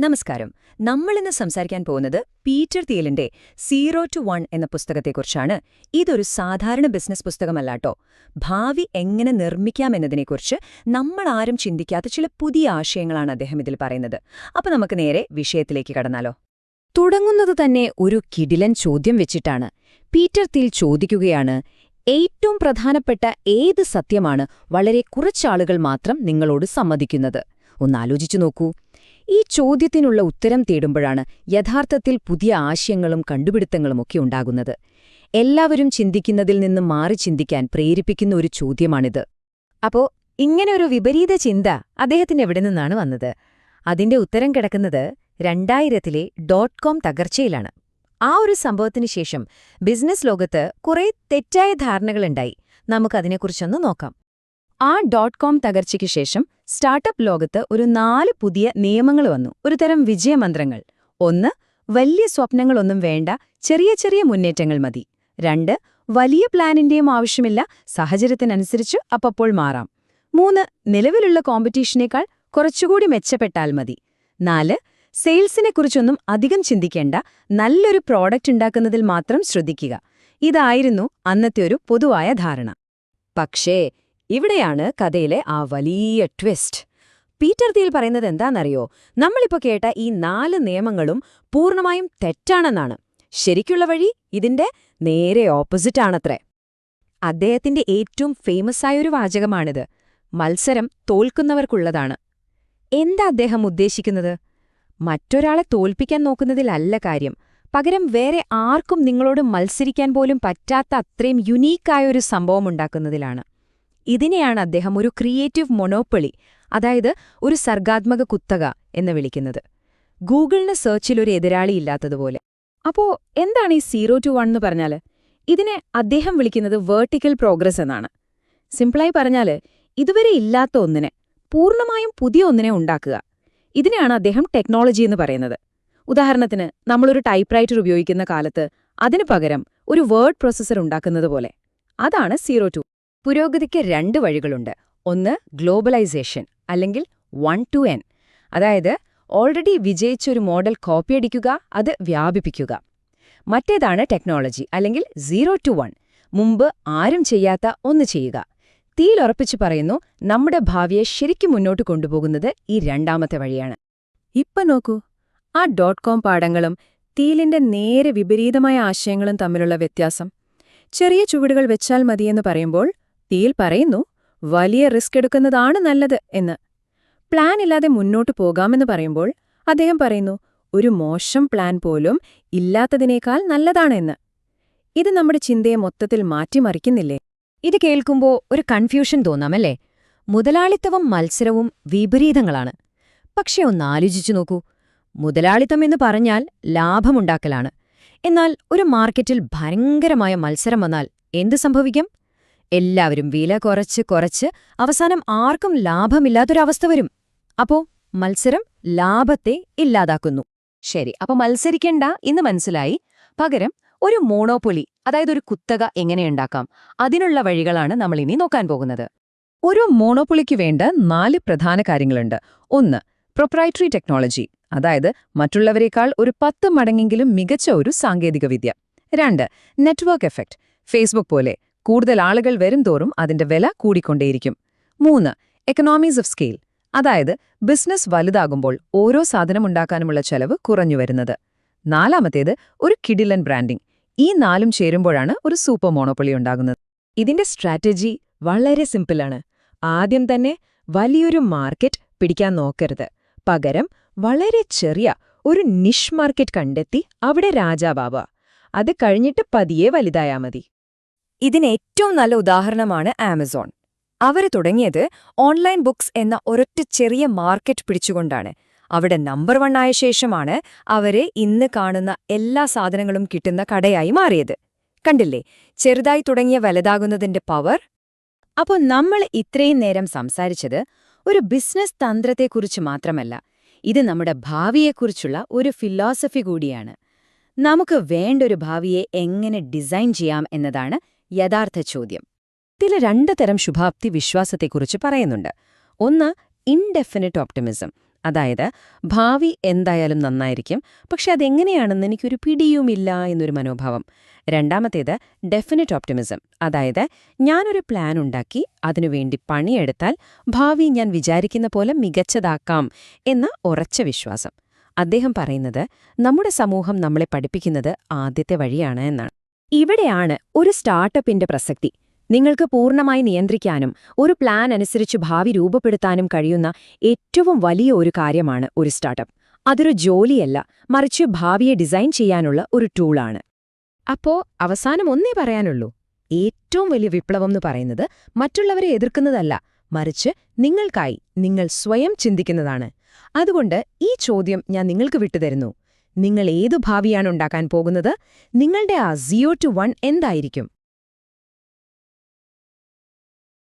നമസ്കാരം. നമ്മൾ ഇന്ന് സംസാരിക്കാൻ പോകുന്നത് പീറ്റർ തിയലിന്റെ സീറോ ടു വൺ എന്ന പുസ്തകത്തെക്കുറിച്ചാണ്. ഇതൊരു സാധാരണ ബിസിനസ് പുസ്തകമല്ലാട്ടോ ഭാവി എങ്ങനെ നിർമ്മിക്കാമെന്നതിനെക്കുറിച്ച് നമ്മൾ ആരും ചിന്തിക്കാത്ത ചില പുതിയ ആശയങ്ങളാണ് അദ്ദേഹം ഇതിൽ പറയുന്നത്. അപ്പൊ നമുക്ക് നേരെ വിഷയത്തിലേക്ക് കടന്നാലോ. തുടങ്ങുന്നത് തന്നെ ഒരു കിടിലൻ ചോദ്യം വെച്ചിട്ടാണ്. പീറ്റർ തീൽ ചോദിക്കുകയാണ് ഏറ്റവും പ്രധാനപ്പെട്ട ഏത് സത്യമാണ് വളരെ കുറച്ചാളുകൾ മാത്രം നിങ്ങളോട് സമ്മതിക്കുന്നത്? ഒന്നാലോചിച്ചു നോക്കൂ. ഈ ചോദ്യത്തിനുള്ള ഉത്തരം തേടുമ്പോഴാണ് യഥാർത്ഥത്തിൽ പുതിയ ആശയങ്ങളും കണ്ടുപിടുത്തങ്ങളുമൊക്കെ ഉണ്ടാകുന്നത്. എല്ലാവരും ചിന്തിക്കുന്നതിൽ നിന്ന് മാറി ചിന്തിക്കാൻ പ്രേരിപ്പിക്കുന്ന ഒരു ചോദ്യമാണിത്. അപ്പോ ഇങ്ങനൊരു വിപരീത ചിന്ത അദ്ദേഹത്തിന് എവിടെ നിന്നാണ് വന്നത്? അതിന്റെ ഉത്തരം കിടക്കുന്നത് രണ്ടായിരത്തിലെ ഡോട്ട് കോം തകർച്ചയിലാണ്. ആ ഒരു സംഭവത്തിന് ശേഷം ബിസിനസ് ലോകത്ത് കുറെ തെറ്റായ ധാരണകളുണ്ടായി. നമുക്കതിനെക്കുറിച്ചൊന്ന് നോക്കാം. ആ ഡോട്ട് കോം തകർച്ചയ്ക്ക് ശേഷം സ്റ്റാർട്ടപ്പ് ലോകത്ത് ഒരു നാല് പുതിയ നിയമങ്ങൾ വന്നു. ഒരു തരം വിജയമന്ത്രങ്ങൾ. ഒന്ന് വലിയ സ്വപ്നങ്ങളൊന്നും വേണ്ട ചെറിയ ചെറിയ മുന്നേറ്റങ്ങൾ മതി. രണ്ട് വലിയ പ്ലാനിന്റെയും ആവശ്യമില്ല സാഹചര്യത്തിനനുസരിച്ച് അപ്പപ്പോൾ മാറാം. മൂന്ന് നിലവിലുള്ള കോമ്പറ്റീഷനേക്കാൾ കുറച്ചുകൂടി മെച്ചപ്പെട്ടാൽ മതി. നാല് സെയിൽസിനെക്കുറിച്ചൊന്നും അധികം ചിന്തിക്കേണ്ട നല്ലൊരു പ്രോഡക്റ്റ് ഉണ്ടാക്കുന്നതിൽ മാത്രം ശ്രദ്ധിക്കുക. ഇതായിരുന്നു അന്നത്തെ ഒരു പൊതുവായ ധാരണ. പക്ഷേ ഇവിടെയാണ് കഥയിലെ ആ വലിയ ട്വിസ്റ്റ് പീറ്റർ തീൽ പറയുന്നത് എന്താണെന്നറിയോ? നമ്മളിപ്പോൾ കേട്ട ഈ നാല് നിയമങ്ങളും പൂർണമായും തെറ്റാണെന്നാണ്. ശരിക്കുള്ള വഴി ഇതിന്റെ നേരെ ഓപ്പോസിറ്റ് ആണത്രേ. അദ്ദേഹത്തിന്റെ ഏറ്റവും ഫേമസ് ആയൊരു വാചകമാണിത്. മത്സരം തോൽക്കുന്നവർക്കുള്ളതാണ്. എന്താ അദ്ദേഹം ഉദ്ദേശിക്കുന്നത്? മറ്റൊരാളെ തോൽപ്പിക്കാൻ നോക്കുന്നതിലല്ല കാര്യം. പകരം വേറെ ആർക്കും നിങ്ങളോട് മത്സരിക്കാൻ പോലും പറ്റാത്ത അത്രയും യുനീക്കായൊരു സംഭവം ഉണ്ടാക്കുന്നതിലാണ്. ഇതിനെയാണ് അദ്ദേഹം ഒരു ക്രിയേറ്റീവ് മൊണോപ്പൊളി അതായത് ഒരു സർഗാത്മക കുത്തക എന്ന് വിളിക്കുന്നത്. ഗൂഗിളിന് സെർച്ചിൽ ഒരു എതിരാളിയില്ലാത്തതുപോലെ അപ്പോ എന്താണ് ഈ സീറോ ടു വൺ എന്ന് പറഞ്ഞാൽ ഇതിനെ അദ്ദേഹം വിളിക്കുന്നത് വേർട്ടിക്കൽ പ്രോഗ്രസ് എന്നാണ്. സിംപിളായി പറഞ്ഞാൽ ഇതുവരെ ഇല്ലാത്ത ഒന്നിനെ പൂർണമായും പുതിയ ഒന്നിനെ ഉണ്ടാക്കുക. ഇതിനെയാണ് അദ്ദേഹം ടെക്നോളജി എന്ന് പറയുന്നത്. ഉദാഹരണത്തിന് നമ്മളൊരു ടൈപ്പ്റൈറ്റർ ഉപയോഗിക്കുന്ന കാലത്ത് അതിനു പകരം ഒരു വേർഡ് പ്രോസസ്സർ ഉണ്ടാക്കുന്നത് പോലെ. അതാണ് സീറോ ടു പുരോഗതിക്ക് രണ്ട് വഴികളുണ്ട്. ഒന്ന് ഗ്ലോബലൈസേഷൻ അല്ലെങ്കിൽ വൺ ടു എൻ അതായത് ഓൾറെഡി വിജയിച്ചൊരു മോഡൽ കോപ്പിയടിക്കുക അത് വ്യാപിപ്പിക്കുക. മറ്റേതാണ് ടെക്നോളജി അല്ലെങ്കിൽ സീറോ ടു വൺ മുമ്പ് ആരും ചെയ്യാത്ത ഒന്ന് ചെയ്യുക. തീയിലുറപ്പിച്ചു പറയുന്നു നമ്മുടെ ഭാവിയെ ശരിക്കും മുന്നോട്ട് കൊണ്ടുപോകുന്നത് ഈ രണ്ടാമത്തെ വഴിയാണ്. ഇപ്പൊ നോക്കൂ ആ ഡോട്ട് കോം പാഠങ്ങളും തീലിന്റെ നേരെ വിപരീതമായ ആശയങ്ങളും തമ്മിലുള്ള വ്യത്യാസം. ചെറിയ ചുവടുകൾ വെച്ചാൽ മതിയെന്ന് പറയുമ്പോൾ തീൽ പറയുന്നു വലിയ റിസ്ക് എടുക്കുന്നതാണ് നല്ലത് എന്ന്. പ്ലാൻ ഇല്ലാതെ മുന്നോട്ട് പോകാമെന്ന് പറയുമ്പോൾ അദ്ദേഹം പറയുന്നു ഒരു മോശം പ്ലാൻ പോലും ഇല്ലാത്തതിനേക്കാൾ നല്ലതാണ് എന്ന്. ഇത് നമ്മുടെ ചിന്തയെ മൊത്തത്തിൽ മാറ്റിമറിക്കുന്നില്ലേ? ഇത് കേൾക്കുമ്പോൾ ഒരു കൺഫ്യൂഷൻ തോന്നാമല്ലേ മുതലാളിത്തവും മത്സരവും വിപരീതങ്ങളാണ്. പക്ഷെ ഒന്നാലോചിച്ചു നോക്കൂ. മുതലാളിത്തം എന്ന് പറഞ്ഞാൽ ലാഭമുണ്ടാക്കലാണ്. എന്നാൽ ഒരു മാർക്കറ്റിൽ ഭയങ്കരമായ മത്സരം വന്നാൽ എന്ത് സംഭവിക്കും? എല്ലാവരും വില കുറച്ച് കുറച്ച് അവസാനം ആർക്കും ലാഭമില്ലാത്തൊരവസ്ഥ വരും. അപ്പോ മത്സരം ലാഭത്തെ ഇല്ലാതാക്കുന്നു. ശരി അപ്പൊ മത്സരിക്കണ്ട എന്ന് മനസ്സിലായി. പകരം ഒരു മോണോപ്പൊലി അതായത് ഒരു കുത്തക എങ്ങനെയുണ്ടാക്കാം അതിനുള്ള വഴികളാണ് നമ്മൾ ഇനി നോക്കാൻ പോകുന്നത്. ഒരു മോണോപ്പൊളിക്ക് വേണ്ട നാല് പ്രധാന കാര്യങ്ങളുണ്ട്. ഒന്ന് പ്രൊപ്രൈറ്ററി ടെക്നോളജി അതായത് മറ്റുള്ളവരെക്കാൾ ഒരു പത്ത് മടങ്ങെങ്കിലും മികച്ച ഒരു സാങ്കേതികവിദ്യ. രണ്ട് നെറ്റ്വർക്ക് എഫക്റ്റ് ഫേസ്ബുക്ക് പോലെ കൂടുതൽ ആളുകൾ വരുംതോറും അതിന്റെ വില കൂടിക്കൊണ്ടേയിരിക്കും. മൂന്ന് എക്കണോമീസ് ഓഫ് സ്കെയിൽ അതായത് ബിസിനസ് വലുതാകുമ്പോൾ ഓരോ സാധനം ഉണ്ടാക്കാനുമുള്ള ചെലവ് കുറഞ്ഞു കുറഞ്ഞുവരുന്നത് നാലാമത്തേത് ഒരു കിഡിലൻ ബ്രാൻഡിംഗ് ഈ നാലും ചേരുമ്പോഴാണ് ഒരു സൂപ്പർ മോണോപ്പൊളി ഉണ്ടാകുന്നത്. ഇതിന്റെ സ്ട്രാറ്റജി വളരെ സിമ്പിളാണ് ആദ്യം തന്നെ വലിയൊരു മാർക്കറ്റ് പിടിക്കാൻ നോക്കരുത്. പകരം വളരെ ചെറിയ ഒരു നിഷ് മാർക്കറ്റ് കണ്ടെത്തി അവിടെ രാജാവാവുക. അത് കഴിഞ്ഞിട്ട് പതിയെ വലുതായാ മതി. ഇതിന് ഏറ്റവും നല്ല ഉദാഹരണമാണ് ആമസോൺ. അവർ തുടങ്ങിയത് ഓൺലൈൻ ബുക്സ് എന്ന ഒരൊറ്റ ചെറിയ മാർക്കറ്റ് പിടിച്ചുകൊണ്ടാണ്. അവിടെ നമ്പർ വൺ ആയ ശേഷമാണ് അവരെ ഇന്ന് കാണുന്ന എല്ലാ സാധനങ്ങളും കിട്ടുന്ന കടയായി മാറിയത്. കണ്ടില്ലേ? ചെറുതായി തുടങ്ങിയ വലുതാകുന്നതിന്റെ പവർ? അപ്പോൾ നമ്മൾ ഇത്രയും നേരം സംസാരിച്ചത് ഒരു ബിസിനസ് തന്ത്രത്തെക്കുറിച്ച് മാത്രമല്ല ഇത് നമ്മുടെ ഭാവിയെക്കുറിച്ചുള്ള ഒരു ഫിലോസഫി കൂടിയാണ്. നമുക്ക് വേണ്ടൊരു ഭാവിയെ എങ്ങനെ ഡിസൈൻ ചെയ്യാം എന്നതാണ് യഥാർത്ഥ ചോദ്യം. ഇതിൽ രണ്ട് തരം ശുഭാപ്തി വിശ്വാസത്തെക്കുറിച്ച് പറയുന്നുണ്ട്. ഒന്ന് ഇൻഡെഫിനിറ്റ് ഓപ്റ്റിമിസം അതായത് ഭാവി എന്തായാലും നന്നായിരിക്കും പക്ഷെ അതെങ്ങനെയാണെന്ന് എനിക്കൊരു പിടിയുമില്ല എന്നൊരു മനോഭാവം. രണ്ടാമത്തേത് ഡെഫിനറ്റ് ഓപ്റ്റിമിസം അതായത് ഞാനൊരു പ്ലാൻ ഉണ്ടാക്കി അതിനുവേണ്ടി പണിയെടുത്താൽ ഭാവി ഞാൻ വിചാരിക്കുന്ന പോലെ മികച്ചതാക്കാം എന്ന ഉറച്ച വിശ്വാസം. അദ്ദേഹം പറയുന്നത് നമ്മുടെ സമൂഹം നമ്മളെ പഠിപ്പിക്കുന്നത് ആദ്യത്തെ വഴിയാണ് എന്നാണ്. ഇവിടെയാണ് ഒരു സ്റ്റാർട്ടപ്പിന്റെ പ്രസക്തി. നിങ്ങൾക്ക് പൂർണമായി നിയന്ത്രിക്കാനും ഒരു പ്ലാൻ അനുസരിച്ച് ഭാവി രൂപപ്പെടുത്താനും കഴിയുന്ന ഏറ്റവും വലിയ ഒരു കാര്യമാണ് ഒരു സ്റ്റാർട്ടപ്പ്. അതൊരു ജോലിയല്ല മറിച്ച് ഭാവിയെ ഡിസൈൻ ചെയ്യാനുള്ള ഒരു ടൂളാണ്. അപ്പോ അവസാനം ഒന്നേ പറയാനുള്ളൂ. ഏറ്റവും വലിയ വിപ്ലവം എന്ന് പറയുന്നത് മറ്റുള്ളവരെ എതിർക്കുന്നതല്ല മറിച്ച് നിങ്ങൾക്കായി നിങ്ങൾ സ്വയം ചിന്തിക്കുന്നതാണ്. അതുകൊണ്ട് ഈ ചോദ്യം ഞാൻ നിങ്ങൾക്ക് വിട്ടുതരുന്നു. നിങ്ങൾ ഏതു ഭാവിയാണ് ഉണ്ടാക്കാൻ പോകുന്നത്? നിങ്ങളുടെ ആ സിയോ ടു വൺ എന്തായിരിക്കും?